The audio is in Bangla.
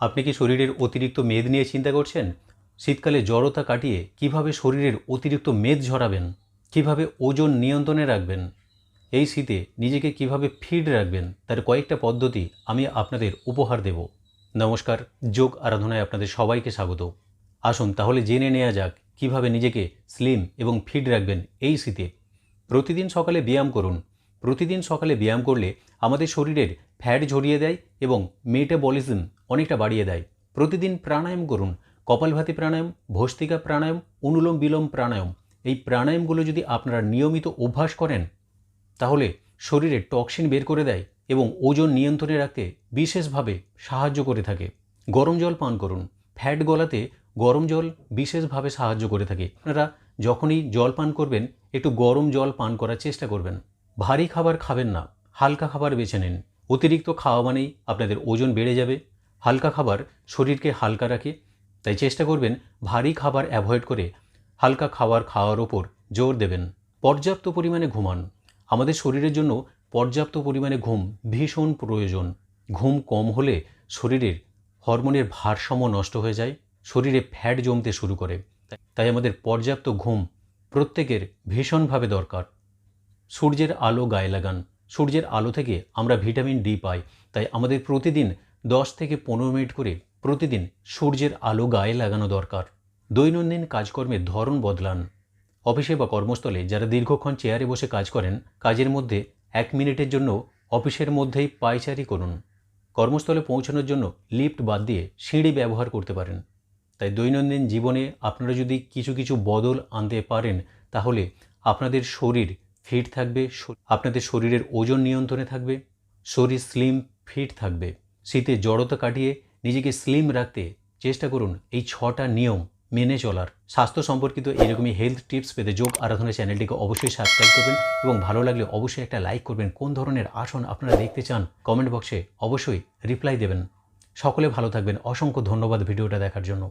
আপনি কি শরীরের অতিরিক্ত মেদ নিয়ে চিন্তা করছেন? শীতকালে জড়তা কাটিয়ে কীভাবে শরীরের অতিরিক্ত মেদ ঝরাবেন? কীভাবে ওজন নিয়ন্ত্রণে রাখবেন? এই শীতে নিজেকে কীভাবে ফিট রাখবেন? তার কয়েকটা পদ্ধতি আমি আপনাদের উপহার দেব। নমস্কার, যোগ আরাধনায় আপনাদের সবাইকে স্বাগত। আসুন তাহলে জেনে নেওয়া যাক কীভাবে নিজেকে স্লিম এবং ফিট রাখবেন এই শীতে। প্রতিদিন সকালে ব্যায়াম করুন প্রতিদিন সকালে ব্যায়াম করলে আমাদের শরীরের ফ্যাট ঝরিয়ে দেয় এবং মেটাবলিজম অনেকটা বাড়িয়ে দেয়। প্রতিদিন প্রাণায়াম করুন। কপালভাতি প্রাণায়াম, ভস্তিকা প্রাণায়াম, অনুলোম বিলোম প্রাণায়াম, এই প্রাণায়ামগুলো যদি আপনারা নিয়মিত অভ্যাস করেন, তাহলে শরীরে টক্সিন বের করে দেয় এবং ওজন নিয়ন্ত্রণে রাখতে বিশেষভাবে সাহায্য করে থাকে। গরম জল পান করুন। ফ্যাট গলাতে গরম জল বিশেষভাবে সাহায্য করে থাকে। আপনারা যখনই জল পান করবেন, একটু গরম জল পান করার চেষ্টা করবেন। ভারী খাবার খাবেন না, হালকা খাবার বেছে নিন। অতিরিক্ত খাওয়া মানেই আপনাদের ওজন বেড়ে যাবে। হালকা খাবার শরীরকে হালকা রাখে, তাই চেষ্টা করবেন ভারী খাবার অ্যাভয়েড করে হালকা খাবার খাওয়ার ওপর জোর দেবেন। পর্যাপ্ত পরিমাণে ঘুমান। আমাদের শরীরের জন্য পর্যাপ্ত পরিমাণে ঘুম ভীষণ প্রয়োজন। ঘুম কম হলে শরীরের হরমোনের ভারসাম্য নষ্ট হয়ে যায়, শরীরে ফ্যাট জমতে শুরু করে। তাই আমাদের পর্যাপ্ত ঘুম প্রত্যেকের ভীষণভাবে দরকার। সূর্যের আলো গায়ে লাগান। সূর্যের আলো থেকে আমরা ভিটামিন ডি পাই। তাই আমাদের প্রতিদিন দশ থেকে পনেরো মিনিট করে প্রতিদিন সূর্যের আলো গায়ে লাগানো দরকার। দৈনন্দিন কাজকর্মের ধরন বদলান। অফিসে বা কর্মস্থলে যারা দীর্ঘক্ষণ চেয়ারে বসে কাজ করেন, কাজের মধ্যে এক মিনিটের জন্য অফিসের মধ্যেই পায়চারি করুন। কর্মস্থলে পৌঁছানোর জন্য লিফট বাদ দিয়ে সিঁড়ি ব্যবহার করতে পারেন। তাই দৈনন্দিন জীবনে আপনারা যদি কিছু কিছু বদল আনতে পারেন, তাহলে আপনাদের শরীর ফিট থাকবে, আপনাদের শরীরের ওজন নিয়ন্ত্রণে থাকবে, শরীর স্লিম ফিট থাকবে। শীতে জড়তা কাটিয়ে নিজেকে স্লিম রাখতে চেষ্টা করুন এই ছটা নিয়ম মেনে চলার। স্বাস্থ্য সম্পর্কিত এরকমই হেলথ টিপস পেতে যোগ আরাধনা চ্যানেলটিকে অবশ্যই সাবস্ক্রাইব করবেন এবং ভালো লাগলে অবশ্যই একটা লাইক করবেন। কোন ধরনের আসন আপনারা দেখতে চান কমেন্ট বক্সে অবশ্যই রিপ্লাই দেবেন। সকলে ভালো থাকবেন। অসংখ্য ধন্যবাদ ভিডিওটা দেখার জন্য।